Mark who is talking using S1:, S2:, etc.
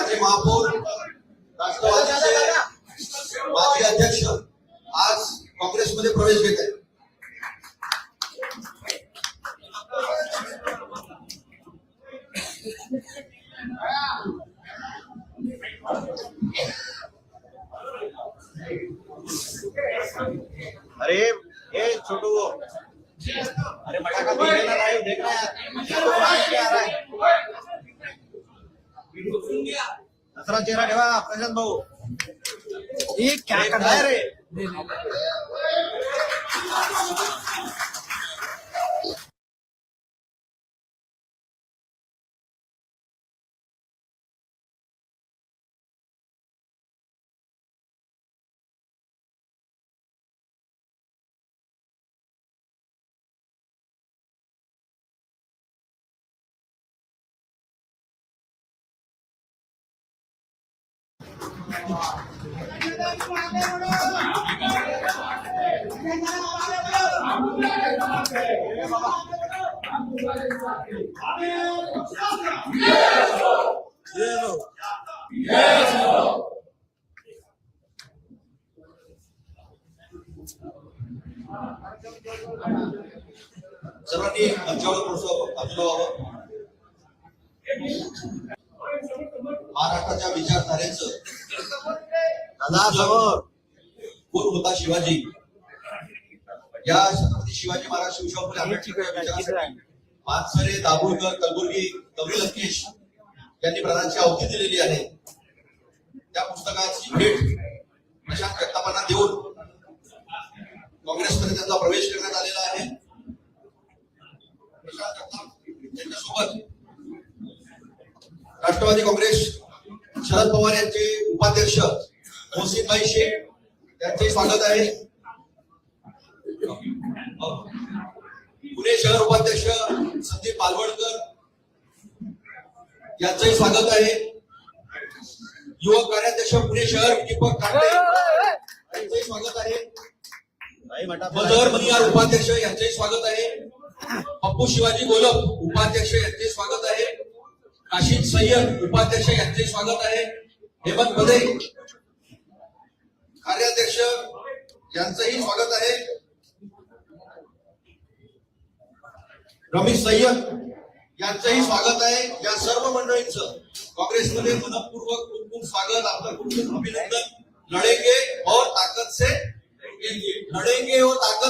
S1: माझे महापौर राष्ट्रवादीचे माजी अध्यक्ष आज काँग्रेसमध्ये प्रवेश घेत आहेत.
S2: अरे ए छोटू. अरे बड़ा देख रहा है दसरा चेहरा ठेवा प्रशांत भाऊ.
S3: ये काय
S2: रे?
S1: सर्वांनी मंचावर प्रोत्साहन बाजूला व्हावं महाराष्ट्राच्या विचारधारेचं
S2: दादा समोर.
S1: कोण होता शिवाजी? या छत्रपती शिवाजी महाराज शिवशाहू फुले आंबेडकर मानसरे दाभोळकर कलबुर्गी कवरी लंकेश यांनी प्राणांची आहुती दिलेली आहे. त्या पुस्तकाची भेट प्रशांत जगतापांना देऊन काँग्रेसमध्ये त्यांचा प्रवेश करण्यात आलेला आहे. प्रशांत जगताप यांच्यासोबत राष्ट्रवादी काँग्रेस शरद पवार यांचे उपाध्यक्ष मोहसिनभाई शेख त्यांचे स्वागत आहे. पुणे शहर उपाध्यक्ष संदीप पालवणकर यांचंही स्वागत आहे. युवक कार्याध्यक्ष पुणे शहर दीपक कांडे यांचंही स्वागत आहे.
S2: भाई
S1: मदर मनियार उपाध्यक्ष यांचंही स्वागत आहे. पप्पू शिवाजी गोलप उपाध्यक्ष यांचे स्वागत आहे. काशिद सय्यद उपाध्यक्ष यांचे स्वागत आहे. हेमंत पदे कार्याध्यक्ष यांचंही स्वागत आहे. रमेश सय्यद यांचंही स्वागत आहे. या सर्व मंडळींचं काँग्रेसमध्ये मनपूर्वक खूप खूप स्वागत. आपलं खूप खूप अभिनंदन. लढेंगे और ताकद से लढेंगे और ताकद